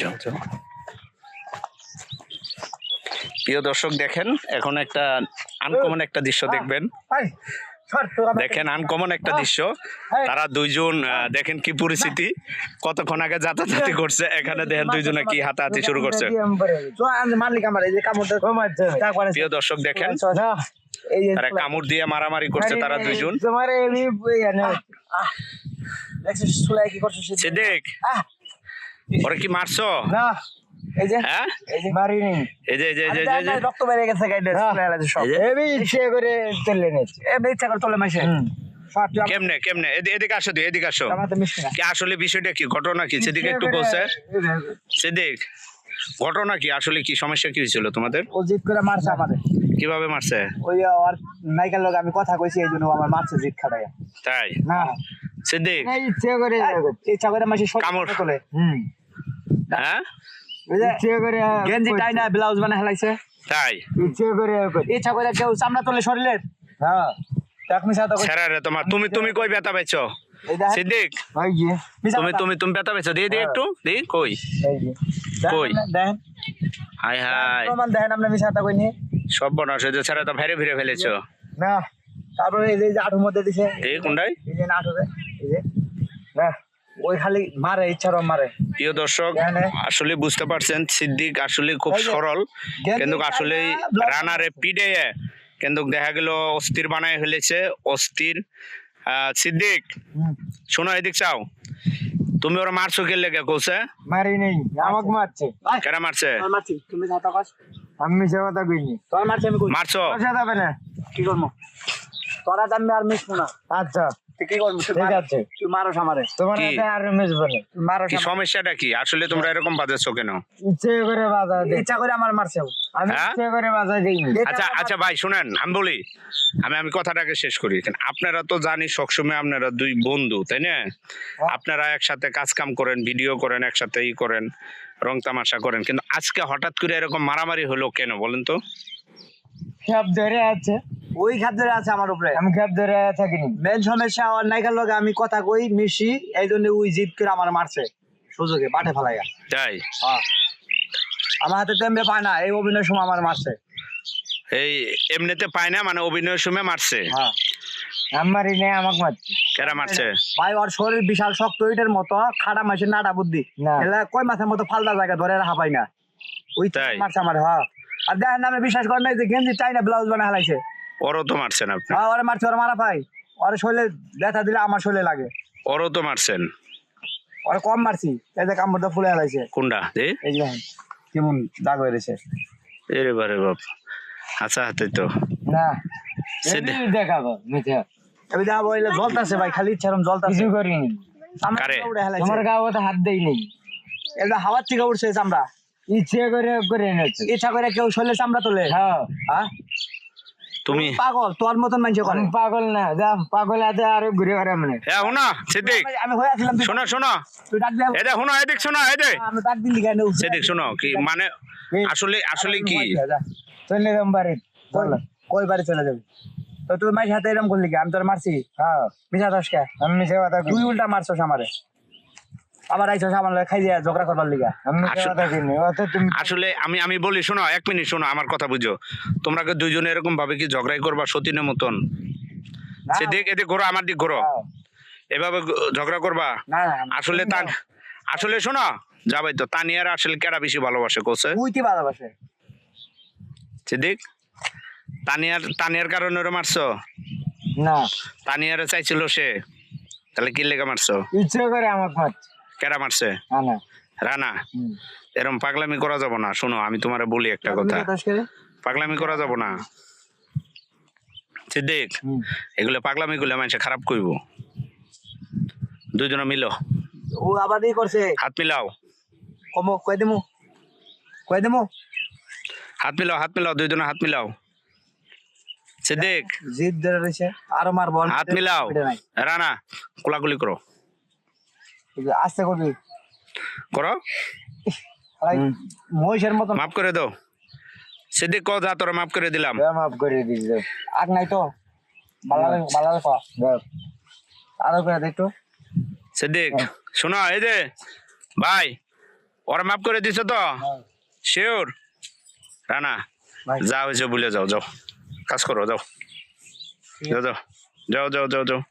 যাও যাও প্রিয় দর্শক দেখেন এখন একটা আনকমন একটা দৃশ্য দেখবেন দেখেন আনকমন একটা দৃশ্য তারা দুইজন দেখেন কি পরিস্থিতি কতক্ষণ আগে যাতায়াতি করছে এখানে দেখেন দুইজনে কি হাতাহাতি শুরু করছে প্রিয় দর্শক দেখেন এই যে তারা কামড় দিয়ে মারামারি করছে তারা দুইজন সিদ্দিক ওরে কি মারছো? না এই যে হ্যাঁ? এই যে মারিনি। এই যে এই যে এই যে, রক্ত বেরিয়ে গেছে গাইডে সুলাই আছে সব। এই ইচ্ছে করে ইচ্ছা মাইছে। কেমনে কেমনে? এদিকে আসো তুই এদিকে আসো। কি আসলে বিষয়টা কি ঘটনা কি? সেদিক একটু বলছে। সেদিক ঘটনা কি? আসলে কি সমস্যা কি হয়েছিল তোমাদের? ও জিত করে মারছে আমাদের। কীভাবে মারছে? ওই আর নাইকার লোক আমি কথা কইছি এই জন্য আমার মারছে জিত খাটায়। তাই? না। সিদ্দিক ইচ্ছে করে ইচ্ছা করে মাসি কামড়। হুম। হ্যাঁ গেঞ্জি টাই না ব্লাউজ বানায় হেলাইছে তাই? ইচ্ছে করে ইচ্ছা করে কেউ চামড়া তোলে শরীরের হ্যাঁ। তোমার। তুমি তুমি কই ব্যথা পাইছো? সিদ্দিক? তুমি তুমি তুমি ব্যথা পাইছো? দিয়ে দিয়ে একটু। দি কই? কই? হাই হাই। প্রমাণ দেখেন আমরা মিশা তা কইনি। সব বনাস হয়েছে ছেড়া তো ফেরে ফিরে ফেলেছো। না। তারপরে এই যে আঠুর মধ্যে দিছে। এই কোনটাই? এই যে নাটুরে এই যে। না। ওই খালি মারে ইচ্ছার মারে। প্রিয় দর্শক আসলে বুঝতে পারছেন সিদ্দিক আসলে খুব সরল। কিন্তু আসলে রানারে পিডে কিন্তু দেখা গেল অস্থির বানায় ফেলেছে অস্থির। সিদ্দিক শোনো এদিক চাও। তুমি ওরা মারছো কে লেগে কৌছে? মারি নেই আমাকে মারছে। কেরা মারছে? তুমি আমি মিশা কথা কইনি। তোর মারছি আমি কই মারছো? যাবে না। কি করব? তোরা দামে আর মিশবো না। আচ্ছা। কি করব? ঠিক আছে। তুই মারো আমারে তোমার কি? হাতে আর মিশবো না মারো কি সমস্যাটা কি? আসলে তোমরা এরকম বাজাচ্ছো কেন? ইচ্ছে করে বাধা ইচ্ছা করে আমার মারছে ও। আমি হ্যাঁ? ইচ্ছে করে বাধা দিইনি আচ্ছা আচ্ছা ভাই শুনেন আমি বলি আমি আমি কথাটাকে শেষ করি। কেন আপনারা তো জানি সবসময় আপনারা দুই বন্ধু তাই না? আপনারা একসাথে কাজ কাম করেন ভিডিও করেন একসাথে ই করেন রং তামাশা করেন। কিন্তু আজকে হঠাৎ করে এরকম মারামারি হলো কেন বলেন তো? খেপ ধরে আছে। ওই খেপ ধরে আছে আমার উপরে। আমি খেপ ধরে থাকিনি। মেন সমস্যা আর নাইকার লগে আমি কথা কই মিশি এই জন্য ওই জিদ করে আমার মারছে। সুযোগে বাটে ফেলাইয়া। তাই? হ্যাঁ। আমার হাতে তেমবে পায় না এই অভিনয় সময় আমার মারছে। এই এমনিতে পায় না মানে অভিনয়ের সময় মারছে? হ্যাঁ। আমারই নেই আমাকে মারছে। কেরা মারছে? ভাই ওর শরীর বিশাল শক্ত ওইটার মতো খাটা মাসে নাটা বুদ্ধি। এলা কই মাছের মতো ফালদা জায়গা ধরে রাখা পাই না। ওই তাই? মারছে আমার হ্যাঁ। আর দেখেন আমি বিশ্বাস করেন নাই যে গেঞ্জি চাই না ব্লাউজ বানা হেলাইছে ওরও তো মারছেন আপনি। হ্যাঁ ওরে মারছে ওরা মারা পাই ওরে শরীরে ব্যথা দিলে আমার শরীরে লাগে। ওরও তো মারছেন। ওরে কম মারছি। এই যে কামড়টা ফুলে হেলাইছে কোনটা? দে। এই যে দেখেন, কেমন দাগ হয়েছে এরে বারে বাপ। আচ্ছা হাতে তো। না। দেখাবো মিথ্যা আমি দেখাবো এলে জ্বলতাছে ভাই খালি ইচ্ছারম জ্বলতাছে। কিছু করিনি। কারে? তোমার গাও তো হাত দেই নেই। এটা হাওয়ার থেকে উঠছে চামড়া। ইচ্ছে করে করে এনেছে। ইচ্ছা করে কেউ শরীরে চামড়া তোলে? হ্যাঁ। হ্যাঁ? তুমি পাগল তোর মতন মানুষ করে। পাগল না যা পাগল আছে আর ঘুরে ঘুরে মানে। হ্যাঁ শোনো সিদ্দিক। আমি হয়ে আসলাম। তুই- শোনো। শোনো এদিক এদিক আমি ডাক দিলি কেন সেদিক শোনো কি মানে আসলে আসলে কি? চলে যাম বাড়ি। চল। কই বাড়ি চলে যাবি? তো তুই মাইর হাতে এরকম করলি কি? আমি তোর মারছি? হ্যাঁ। মিশা দশ কে আমি মিশা কথা তুই উল্টা মারছস আমারে। আবার আমার লগে খাই দিয়া ঝগড়া করবার লিগা। আসলে আমি আমি বলি শোনো এক মিনিট শোনো আমার কথা বুঝো। তোমরা দুইজনে এরকম ভাবে কি ঝগড়াই করবা সতীনের মতন? সেদিক এদিক ঘোরো আমার দিক ঘোরো। এভাবে ঝগড়া করবা? আসলে তা আসলে শোনো যাবাই তো তানিয়ার আসলে কেডা বেশি ভালোবাসে কোসে? তুই ভালোবাসে। সিদ্দিক তানিয়ার তানিয়ার কারণে ওরে মারছো? না। তানিয়ারে চাইছিল সে। তাহলে কি লেগে মারছো? ইচ্ছে করে আমাকে মারছে। কেডা মারছে? রানা। এরম পাগলামি করা যাব না। শোনো আমি তোমারে বলি একটা কথা। পাগলামি করা যাব না। সিদ্দিক এগুলো পাগলামি গুলো মানুষে খারাপ কইব। দুইজনে মিলো। ও আবার ই করছে। হাত মিলাও। কমো কই দেমু? কই দেমু? হাত মিলাও হাত মিলাও দুইজনে হাত মিলাও। সিদ্দিক। জিদ ধরে রয়েছে আরও মারবো। হাত মিলাও। রানা কোলাকুলি করো। আস্তে করবি করো। মহিষের মতন। মাফ করে দাও। সিদ্দিক কো যা তোরা মাফ করে দিলাম। মাফ করে দিস আগ নাই তো। বালালে বালালে কো? আরও করে দে একটু। সিদ্দিক শোনো এই যে ভাই ওরা মাফ করে দিছো তো? শিওর? রানা ভাই। যা হয়েছে ভুলে যাও যাও। কাজ করো যাও। যাও যাও। যাও যাও যাও যাও।